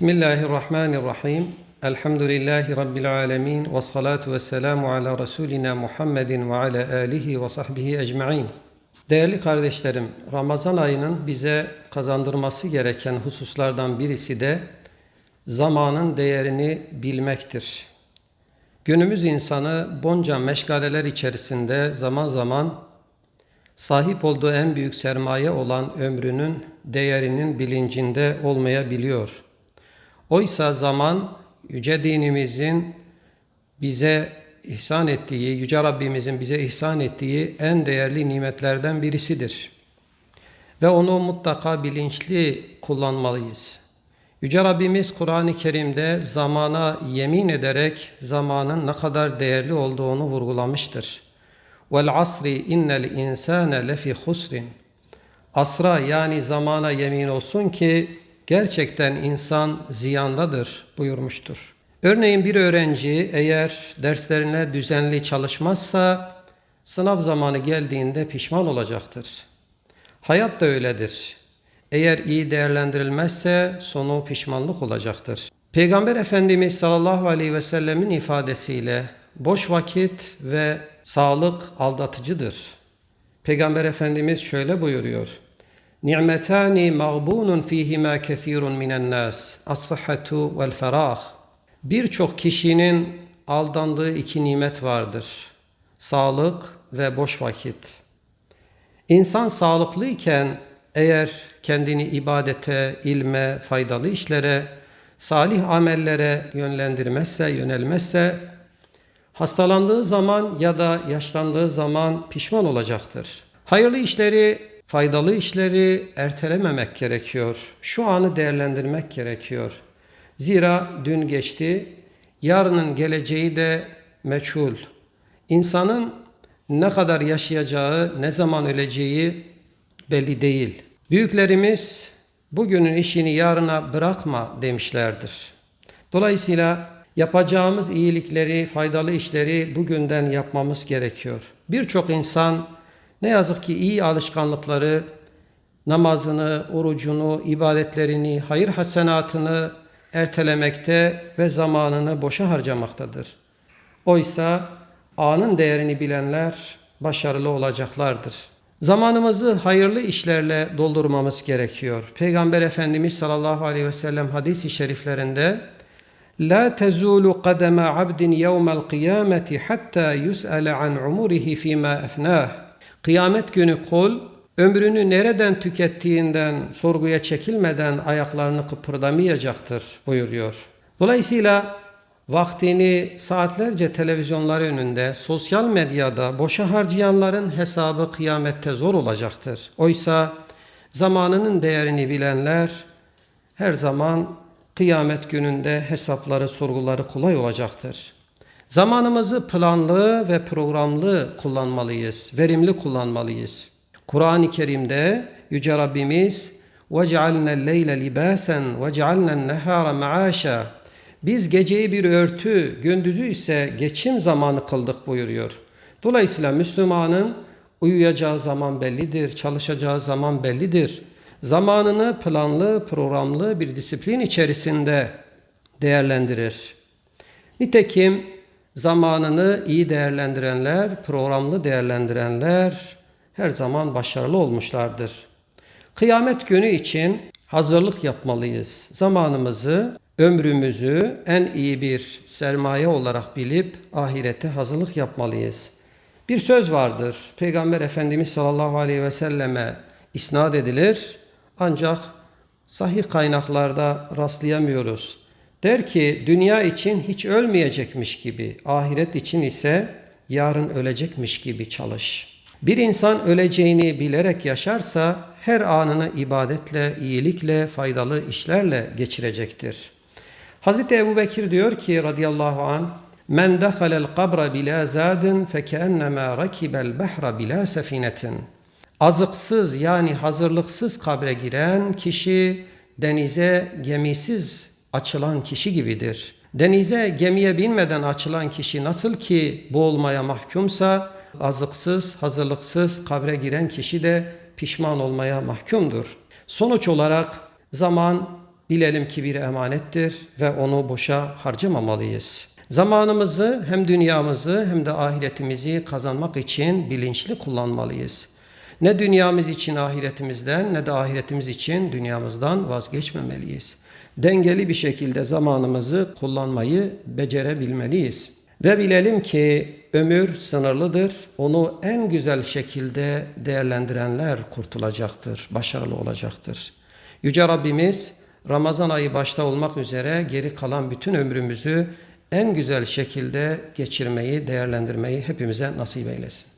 Bismillahirrahmanirrahim. Elhamdülillahi Rabbil alemin. Ve salatu ve selamu ala Resulina Muhammedin ve ala alihi ve sahbihi ecma'in. Değerli kardeşlerim, Ramazan ayının bize kazandırması gereken hususlardan birisi de zamanın değerini bilmektir. Günümüz insanı bonca meşgaleler içerisinde zaman zaman sahip olduğu en büyük sermaye olan ömrünün değerinin bilincinde olmayabiliyor. Oysa zaman yüce dinimizin bize ihsan ettiği, yüce Rabbimizin bize ihsan ettiği en değerli nimetlerden birisidir. Ve onu mutlaka bilinçli kullanmalıyız. Yüce Rabbimiz Kur'an-ı Kerim'de zamana yemin ederek zamanın ne kadar değerli olduğunu vurgulamıştır. Vel asri innel insane lefi husrin. Asra yani zamana yemin olsun ki gerçekten insan ziyandadır buyurmuştur. Örneğin bir öğrenci eğer derslerine düzenli çalışmazsa sınav zamanı geldiğinde pişman olacaktır. Hayat da öyledir. Eğer iyi değerlendirilmezse sonu pişmanlık olacaktır. Peygamber Efendimiz sallallahu aleyhi ve sellemin ifadesiyle boş vakit ve sağlık aldatıcıdır. Peygamber Efendimiz şöyle buyuruyor. Ni'metani mağbunun fihima kesirun minen nas. As-sıhhatu. Birçok kişinin aldandığı iki nimet vardır. Sağlık ve boş vakit. İnsan sağlıklıyken eğer kendini ibadete, ilme, faydalı işlere, salih amellere yönlendirmezse, yönelmezse hastalandığı zaman ya da yaşlandığı zaman pişman olacaktır. Hayırlı işleri, faydalı işleri ertelememek gerekiyor. Şu anı değerlendirmek gerekiyor. Zira dün geçti, yarının geleceği de meçhul. İnsanın ne kadar yaşayacağı, ne zaman öleceği belli değil. Büyüklerimiz bugünün işini yarına bırakma demişlerdir. Dolayısıyla yapacağımız iyilikleri, faydalı işleri bugünden yapmamız gerekiyor. Birçok insan ne yazık ki iyi alışkanlıkları, namazını, orucunu, ibadetlerini, hayır hasenatını ertelemekte ve zamanını boşa harcamaktadır. Oysa anın değerini bilenler başarılı olacaklardır. Zamanımızı hayırlı işlerle doldurmamız gerekiyor. Peygamber Efendimiz sallallahu aleyhi ve sellem hadis-i şeriflerinde La tezulu kademe abdin yevmel kıyameti hatta yus'ale an umurihi fima efnah. Kıyamet günü kul ömrünü nereden tükettiğinden sorguya çekilmeden ayaklarını kıpırdamayacaktır buyuruyor. Dolayısıyla vaktini saatlerce televizyonlar önünde, sosyal medyada boşa harcayanların hesabı kıyamette zor olacaktır. Oysa zamanının değerini bilenler her zaman kıyamet gününde hesapları, sorguları kolay olacaktır. Zamanımızı planlı ve programlı kullanmalıyız, verimli kullanmalıyız. Kur'an-ı Kerim'de Yüce Rabbimiz وَجَعَلْنَا اللَّيْلَ لِبَاسًا وَجَعَلْنَا النَّهَارَ مَعَاشًا Biz geceyi bir örtü, gündüzü ise geçim zamanı kıldık buyuruyor. Dolayısıyla Müslümanın uyuyacağı zaman bellidir, çalışacağı zaman bellidir. Zamanını planlı, programlı bir disiplin içerisinde değerlendirir. Nitekim zamanını iyi değerlendirenler, programlı değerlendirenler her zaman başarılı olmuşlardır. Kıyamet günü için hazırlık yapmalıyız. Zamanımızı, ömrümüzü en iyi bir sermaye olarak bilip ahirete hazırlık yapmalıyız. Bir söz vardır. Peygamber Efendimiz sallallahu aleyhi ve selleme isnat edilir. Ancak sahih kaynaklarda rastlayamıyoruz. Der ki dünya için hiç ölmeyecekmiş gibi, ahiret için ise yarın ölecekmiş gibi çalış. Bir insan öleceğini bilerek yaşarsa her anını ibadetle, iyilikle, faydalı işlerle geçirecektir. Hazreti Ebu Bekir diyor ki radıyallahu an Men dehalel kabra bila zadin fekennema rakibel behra bila sefinetin. Azıksız yani hazırlıksız kabre giren kişi denize gemisiz açılan kişi gibidir. Denize gemiye binmeden açılan kişi nasıl ki boğulmaya mahkumsa azıksız, hazırlıksız kabre giren kişi de pişman olmaya mahkumdur. Sonuç olarak zaman bilelim ki bir emanettir ve onu boşa harcamamalıyız. Zamanımızı hem dünyamızı hem de ahiretimizi kazanmak için bilinçli kullanmalıyız. Ne dünyamız için ahiretimizden ne de ahiretimiz için dünyamızdan vazgeçmemeliyiz. Dengeli bir şekilde zamanımızı kullanmayı becerebilmeliyiz. Ve bilelim ki ömür sınırlıdır. Onu en güzel şekilde değerlendirenler kurtulacaktır, başarılı olacaktır. Yüce Rabbimiz Ramazan ayı başta olmak üzere geri kalan bütün ömrümüzü en güzel şekilde geçirmeyi, değerlendirmeyi hepimize nasip eylesin.